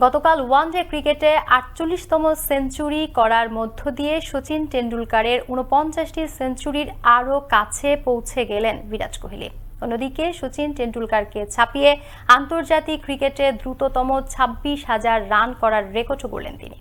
গতকাল ওয়ানডে ক্রিকেটে আটচল্লিশতম সেঞ্চুরি করার মধ্য দিয়ে সচিন টেন্ডুলকারের উনপঞ্চাশটি সেঞ্চুরির আরও কাছে পৌঁছে গেলেন বিরাট কোহলি। অন্যদিকে সচিন টেন্ডুলকারকে ছাপিয়ে আন্তর্জাতিক ক্রিকেটে দ্রুততম ছাব্বিশ হাজার রান করার রেকর্ডও গড়লেন তিনি।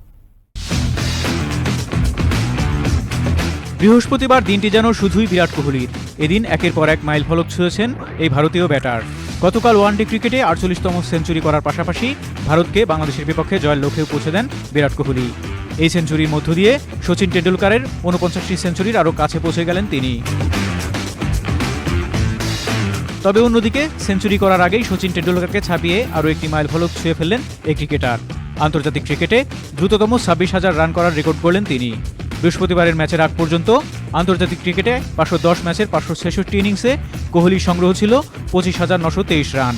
বৃহস্পতিবার দিনটি যেন শুধুই বিরাট কোহলির। এদিন একের পর এক মাইল ফলক ছুঁয়েছেন এই ভারতীয় ব্যাটার। গতকাল ওয়ানডে ক্রিকেটে আটচল্লিশতম সেঞ্চুরি করার পাশাপাশি ভারতকে বাংলাদেশের বিপক্ষে জয়ের লক্ষ্যেও পৌঁছে দেন বিরাট কোহলি। এই সেঞ্চুরির মধ্য দিয়ে সচিন টেন্ডুলকারের উনপঞ্চাশটি সেঞ্চুরির আরও কাছে পৌঁছে গেলেন তিনি। তবে অন্যদিকে সেঞ্চুরি করার আগেই সচিন টেন্ডুলকারকে ছাপিয়ে আরও একটি মাইল ফলক ছুঁয়ে ফেললেন এই ক্রিকেটার। আন্তর্জাতিক ক্রিকেটে দ্রুততম ছাব্বিশ হাজার রান করার রেকর্ড করলেন তিনি। বৃহস্পতিবারের ম্যাচের আগ পর্যন্ত আন্তর্জাতিক ক্রিকেটে পাঁচশো দশ ম্যাচের পাঁচশো ছেষট্টি ইনিংসে কোহলির সংগ্রহ ছিল পঁচিশ হাজার নশো তেইশ রান।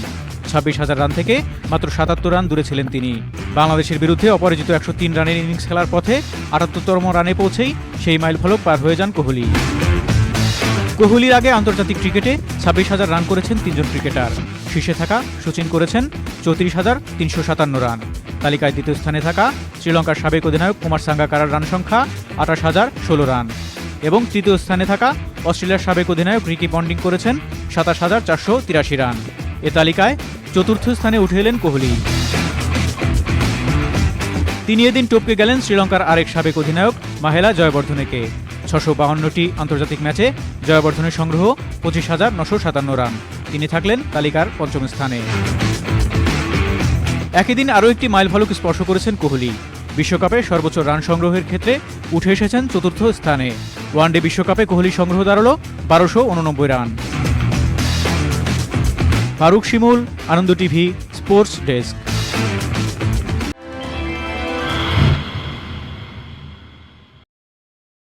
ছাব্বিশ হাজার রান থেকে মাত্র সাতাত্তর রান দূরে ছিলেন তিনি। বাংলাদেশের বিরুদ্ধে অপরাজিত একশো তিন রানের ইনিংস খেলার পথে আটাত্তরতম রানে পৌঁছেই সেই মাইল ফলক পার হয়ে যান কোহলি। কোহলির আগে আন্তর্জাতিক ক্রিকেটে ছাব্বিশ হাজার রান করেছেন তিনজন ক্রিকেটার। শীর্ষে থাকা সচিন করেছেন চৌত্রিশ হাজার তিনশো সাতান্ন রান। তালিকায় দ্বিতীয় স্থানে থাকা শ্রীলঙ্কার সাবেক অধিনায়ক কুমার সাঙ্গাকারার রান সংখ্যা আঠাশ হাজার ষোলো রান। এবং তৃতীয় স্থানে থাকা অস্ট্রেলিয়ার সাবেক অধিনায়ক রিকি পন্ডিং করেছেন সাতাশ হাজার চারশো তিরাশি রান। এ তালিকায় চতুর্থ স্থানে উঠে এলেন কোহলি। তিনি এদিন টপকে গেলেন শ্রীলঙ্কার আরেক সাবেক অধিনায়ক মাহেলা জয়বর্ধনেকে। ছশো বাহান্নটি আন্তর্জাতিক ম্যাচে জয়বর্ধনের সংগ্রহ পঁচিশ হাজার নশো সাতান্ন রান। তিনি থাকলেন তালিকার পঞ্চম স্থানে। একই দিন আরও একটি মাইল ফলক স্পর্শ করেছেন কোহলি। বিশ্বকাপে সর্বোচ্চ রান সংগ্রহের ক্ষেত্রে উঠে এসেছেন চতুর্থ স্থানে। ওয়ানডে বিশ্বকাপে কোহলি সংগ্রহ দাঁড়াল বারোশো উননব্বই run. Faruk Shimul, Ananda TV, sports desk.